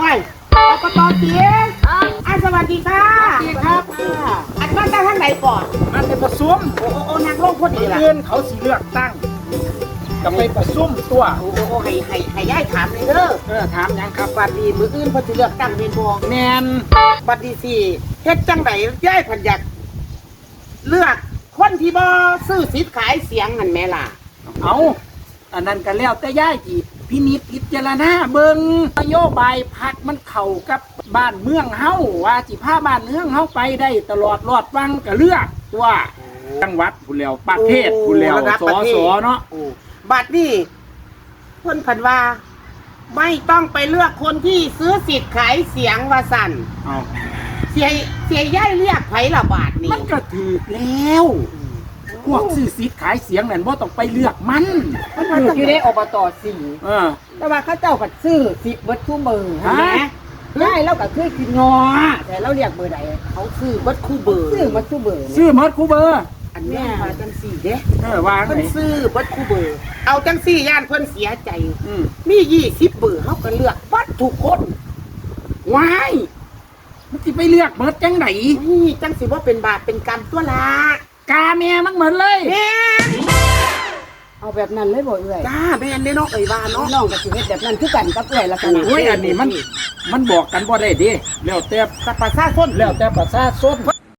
ว้ายอบตเสียอะสวัสดีค่ะสวัสดีครับ อันบ้านได้ท่านไหนก่อนมันเป็นประซุมโอ้โอ้โอ้นางลงพอดีล่ะเพื่อนเขาสิเลือกตั้งก็ไปประซุมตัวโอ้โอ้โอ้ให้ให้ให้ย้ายถามเลยเด้อเออถามหยังครับบัดนี้มืออื่นเพิ่นสิเลือกตั้งเป็นบ่แมนบัดนี้สิเฮ็ดจังไดย้ายเพันอยากเลือกคนที่บ่ซื้อสิทธิ์ขายเสียงนั่นแม่ล่ะเอาอันนั้นก็แล้วแต่ย่ายจี พินิจพิจารณาเบิงนโยบายพักมันเข้ากับบ้านเมืองเฮาว่าสิพาบ้านเมืองเฮาไปได้ตลอดรอดฟังก็เลือกตัวจังหวัดผู้นแล้วประเทศผู้นแล้วระดับสประอเทศสอเนาะโอ้บัดนี้เพิ่นพันว่า ไม่ต้องไปเลือกคนที่ซื้อสิทธิ์ขายเสียงว่าสั่นเอาเสียเสียย่ายเรียกไผละบาทนี่มันก็ถูกแล้ว พวกซื้อสิทธิ์ขายเสียงนั่นบ่ต้องไปเลือกมัน มันอยู่อยู่ในอบตสี่เออ แต่ว่าเขาเจ้าผัดซื้อสิบเบิร์ดคู่มือฮะใช่ไหมได้เราก็คือกินงอ แต่เราเรียกเบอร์ใดเขาซื้อเบัดคู่เบอร์ซื้อมาซื้อเบอร์ซื้อหมดคูเบอร์อันแม่มาจังสี่เด้เออวางเพิ่ไหนนซื้อเบัดคู่เบอร์ เอาจังสี่ย่านเพิ่นเสียใจ อืมมียี่สิบเบอร์เขาก็เลือกบัดทุกคนว้ายมันสิไปเลือกเบิดจังไหนนี่จังสิว่าเป็นบาปเป็นกรรมตัวละ กาแม่มันเหมือนเลยแม่เอาแบบนั้นเลยบ่เอื่อยจ้าแม่นเด้เนาะเอ้ยว่าน้องเนาะกับชีวิตแบบนั้นคือกันกับเอื่อยลักษณะโอ้ยอันนี้มันมันบอกกันบ่ได้เดิแล้วแต่กับประชาชนแล้วแต่ประชาชนเพิ่